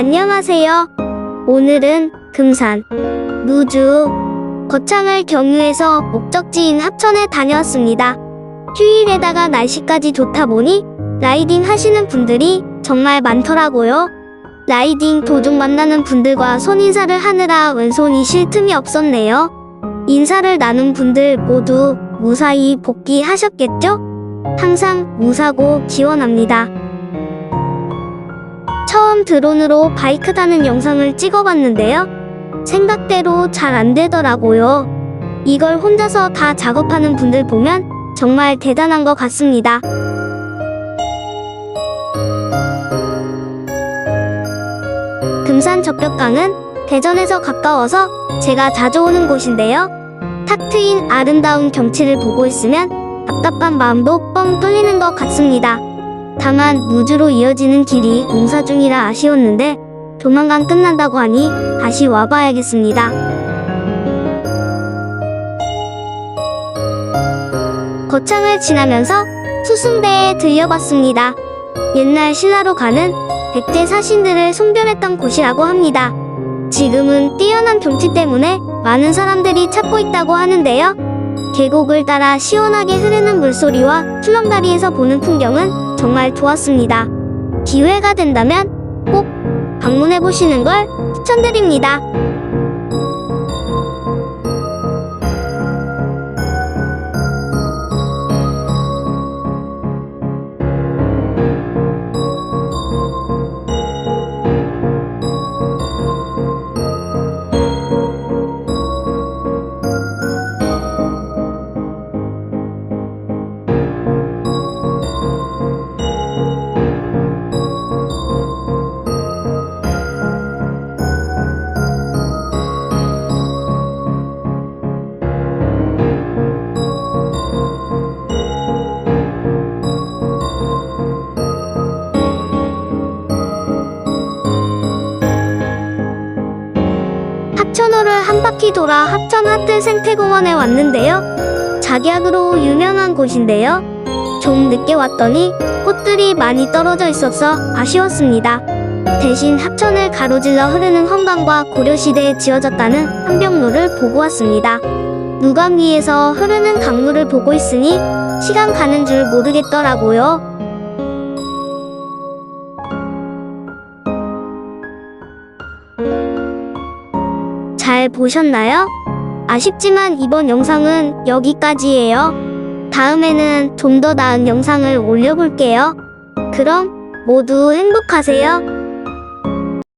안녕하세요. 오늘은 금산, 무주, 거창을 경유해서 목적지인 합천에 다녀왔습니다. 휴일에다가 날씨까지 좋다 보니 라이딩 하시는 분들이 정말 많더라고요. 라이딩 도중 만나는 분들과 손인사를 하느라 왼손이 쉴 틈이 없었네요. 인사를 나눈 분들 모두 무사히 복귀하셨겠죠? 항상 무사고 기원합니다. 처음 드론으로 바이크 타는 영상을 찍어봤는데요. 생각대로 잘 안 되더라고요. 이걸 혼자서 다 작업하는 분들 보면 정말 대단한 것 같습니다. 금산 적벽강은 대전에서 가까워서 제가 자주 오는 곳인데요. 탁 트인 아름다운 경치를 보고 있으면 답답한 마음도 뻥 뚫리는 것 같습니다. 다만 무주로 이어지는 길이 공사 중이라 아쉬웠는데 조만간 끝난다고 하니 다시 와봐야겠습니다. 거창을 지나면서 수승대에 들려봤습니다. 옛날 신라로 가는 백제 사신들을 송별했던 곳이라고 합니다. 지금은 뛰어난 경치 때문에 많은 사람들이 찾고 있다고 하는데요. 계곡을 따라 시원하게 흐르는 물소리와 출렁다리에서 보는 풍경은 정말 좋았습니다. 기회가 된다면 꼭 방문해 보시는 걸 추천드립니다. 합천호를 한 바퀴 돌아 합천 하트 생태공원에 왔는데요. 작약으로 유명한 곳인데요. 좀 늦게 왔더니 꽃들이 많이 떨어져 있어서 아쉬웠습니다. 대신 합천을 가로질러 흐르는 헌강과 고려시대에 지어졌다는 한벽로를 보고 왔습니다. 누강 위에서 흐르는 강물을 보고 있으니 시간 가는 줄 모르겠더라고요. 잘 보셨나요? 아쉽지만 이번 영상은 여기까지예요. 다음에는 좀 더 나은 영상을 올려볼게요. 그럼 모두 행복하세요.